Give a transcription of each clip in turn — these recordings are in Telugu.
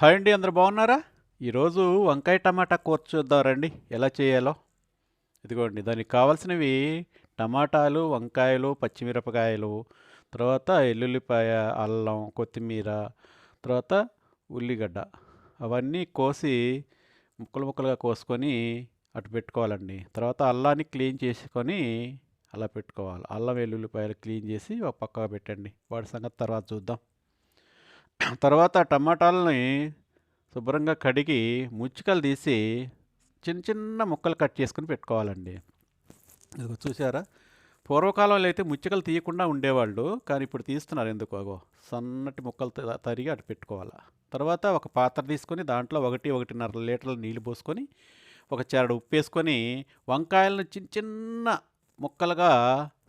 హాయ్ అండి అందరు బాగున్నారా? ఈరోజు వంకాయ టమాటా కూర చూద్దాం రండి. ఎలా చేయాలో? ఇదిగోండి దానికి కావాల్సినవి టమాటాలు వంకాయలు పచ్చిమిరపకాయలు తర్వాత ఎల్లుల్లిపాయ అల్లం కొత్తిమీర తర్వాత ఉల్లిగడ్డ. అవన్నీ కోసి ముక్కలు ముక్కలుగా కోసుకొని అటు పెట్టుకోవాలండి. తర్వాత అల్లాన్ని క్లీన్ చేసుకొని అలా పెట్టుకోవాలి. అల్లం వెల్లుల్లిపాయలు క్లీన్ చేసి ఒక పక్కగా పెట్టండి. వాటి సంగతి తర్వాత చూద్దాం. తర్వాత టమాటాలని శుభ్రంగా కడిగి ముచ్చికలు తీసి చిన్న చిన్న ముక్కలు కట్ చేసుకుని పెట్టుకోవాలండి. ఇదిగో చూసారా? పూర్వకాలంలో అయితే ముచ్చికలు తీయకుండా ఉండేవాళ్ళు కానీ ఇప్పుడు తీస్తున్నారు ఎందుకు అగో. సన్నటి ముక్కలు త- తరిగి అటు పెట్టుకోవాలి. తర్వాత ఒక పాత్ర తీసుకొని దాంట్లో ఒకటి ఒకటిన్నర లీటర్ల నీళ్ళు పోసుకొని ఒక చెరడు ఉప్పు వేసుకొని వంకాయలను చిన్న చిన్న ముక్కలుగా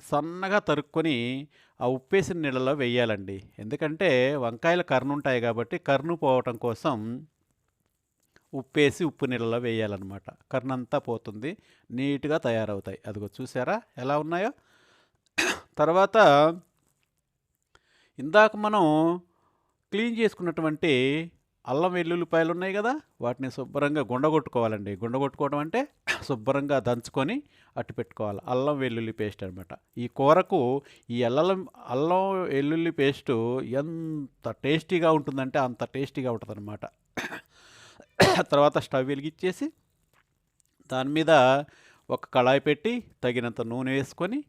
సన్నగా తరుక్కొని ఆ ఉప్పేసిన నీళ్ళలో వేయాలండి. ఎందుకంటే వంకాయలు కర్ను ఉంటాయి కాబట్టి కర్ను పోవటం కోసం ఉప్పేసి ఉప్పు నీళ్ళలో వేయాలన్నమాట. కర్ను అంతా పోతుంది నీట్గా తయారవుతాయి. అదిగో చూసారా ఎలా ఉన్నాయో? తర్వాత ఇందాక మనం క్లీన్ చేసుకున్నటువంటి అల్లం వెల్లుల్లిపాయలు ఉన్నాయి కదా? వాటిని శుభ్రంగా గుండగొట్టుకోవాలండి. గుండగొట్టుకోవడం అంటే శుభ్రంగా దంచుకొని అట్టు పెట్టుకోవాలి. అల్లం వెల్లుల్లి పేస్ట్ అనమాట ఈ కూరకు ఈ అల్లం అల్లం వెల్లుల్లి పేస్టు ఎంత టేస్టీగా ఉంటుందంటే అంత టేస్టీగా ఉంటుంది తర్వాత స్టవ్ వెలిగించేసి దాని మీద ఒక కళాయి పెట్టి తగినంత నూనె వేసుకొని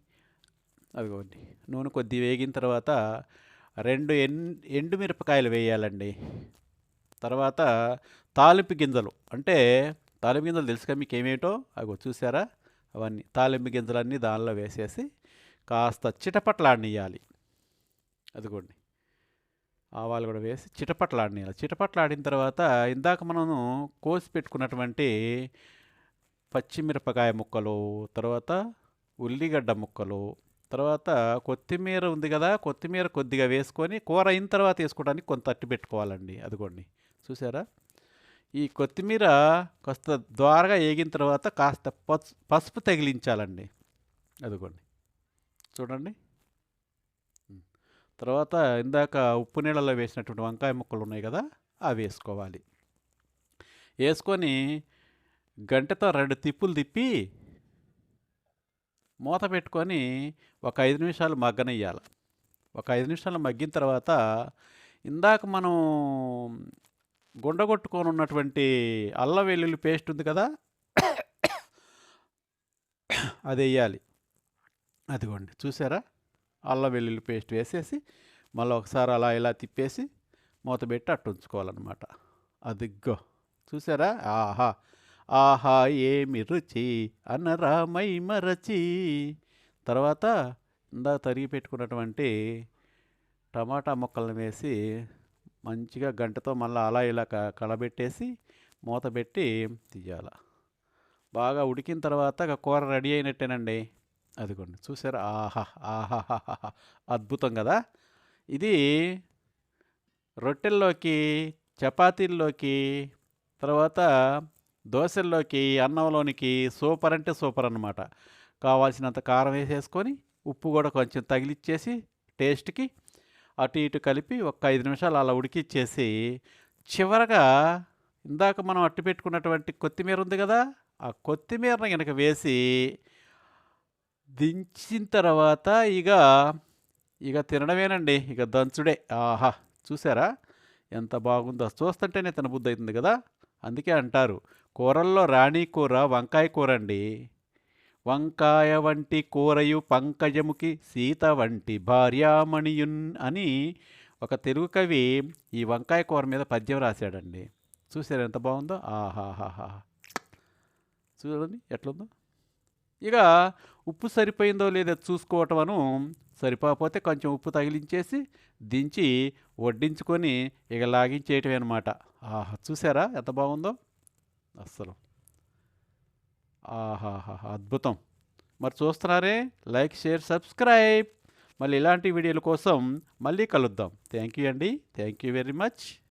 అదిగోండి నూనె కొద్ది వేగిన తర్వాత రెండు ఎన్ ఎండు మిరపకాయలు వేయాలండి. తర్వాత తాలింపు గింజలు. అంటే తాలింపు గింజలు తెలుసుగా మీకు ఏమేమిటో అవి చూసారా అవన్నీ తాలింపు గింజలన్నీ దానిలో వేసేసి కాస్త చిటపట్లాడినియాలి అదిగోండి. ఆవాలు కూడా వేసి చిటపట్లాడినియాలి చిటపట్లాడిన తర్వాత ఇందాక మనము కోసి పెట్టుకున్నటువంటి పచ్చిమిరపకాయ ముక్కలు తర్వాత ఉల్లిగడ్డ ముక్కలు తర్వాత కొత్తిమీర ఉంది కదా కొత్తిమీర కొద్దిగా వేసుకొని కూర అయిన తర్వాత వేసుకోవడానికి కొంత అట్టి పెట్టుకోవాలండి. అదిగోండి. చూసారా ఈ కొత్తిమీర కాస్త ద్వారగా వేగిన తర్వాత కాస్త పసు పసుపు తగిలించాలండి. అదిగోండి. చూడండి. తర్వాత ఇందాక ఉప్పు నీళ్ళలో వేసినటువంటి వంకాయ ముక్కలు ఉన్నాయి కదా అవి వేసుకోవాలి. వేసుకొని గంటతో రెండు తిప్పులు తిప్పి మూత పెట్టుకొని ఒక ఐదు నిమిషాలు మగ్గనియ్యాలి. ఒక ఐదు నిమిషాలు మగ్గిన తర్వాత ఇందాక మనం గుండగొట్టుకొని ఉన్నటువంటి అల్లం వెల్లుల్లి పేస్ట్ ఉంది కదా అది వేయాలి. అదిగోండి చూసారా? అల్ల వెల్లుల్లి పేస్ట్ వేసేసి మళ్ళీ ఒకసారి అలా ఇలా తిప్పేసి మూత పెట్టి అట్టు ఉంచుకోవాలన్నమాట. అదిగ్గో చూసారా? ఆహా ఆహా ఏమి రుచి? అనరామై మరచి. తర్వాత ఇందాక తరిగి పెట్టుకున్నటువంటి టమాటా ముక్కలను వేసి మంచిగా గంటతో మళ్ళీ అలా ఇలా క- కలబెట్టేసి మూత పెట్టి తీయాల. బాగా ఉడికిన తర్వాత కూర రెడీ అయినట్టేనండి. అదిగోండి చూసారా? ఆహా ఆహా అద్భుతం కదా? ఇది రొట్టెల్లోకి చపాతీల్లోకి తర్వాత దోశల్లోకి అన్నంలోనికి సూపర్ అంటే సూపర్ అన్నమాట. కావాల్సినంత కారం వేసేసుకొని ఉప్పు కూడా కొంచెం తగిలిచ్చేసి టేస్ట్కి అటు ఇటు కలిపి ఒక ఐదు నిమిషాలు అలా ఉడికిచ్చేసి చివరగా ఇందాక మనం అట్టు పెట్టుకున్నటువంటి కొత్తిమీర ఉంది కదా ఆ కొత్తిమీరను కనుక వేసి దించిన తర్వాత ఇక ఇక తినడమేనండి ఇక దంచుడే. ఆహా చూసారా? ఎంత బాగుందో. చూస్తుంటేనే తినబుద్ధి అవుతుంది కదా? అందుకే అంటారు కూరల్లో రాణి కూర వంకాయ కూర అండి. వంకాయ వంటి కూరయు పంకజముకి సీత వంటి భార్యామణియున్ అని ఒక తెలుగు కవి ఈ వంకాయ కూర మీద పద్యం రాశాడండి. చూసారు ఎంత బాగుందో? ఆహాహాహా. చూడండి ఎట్లుందో? ఇక ఉప్పు సరిపోయిందో లేదో చూసుకోవటం అను సరిపోకపోతే కొంచెం ఉప్పు తగిలించేసి దించి వడ్డించుకొని ఇక లాగించేయటమే అనమాట ఆహా చూసారా ఎంత బాగుందో? అస్సలు. ఆహాహా అద్భుతం. మరి చూస్తున్నారే? Like share subscribe. మళ్ళీ ఇలాంటి వీడియోల కోసం మళ్ళీ కలుద్దాం. థ్యాంక్ యూ అండి. Thank you very much.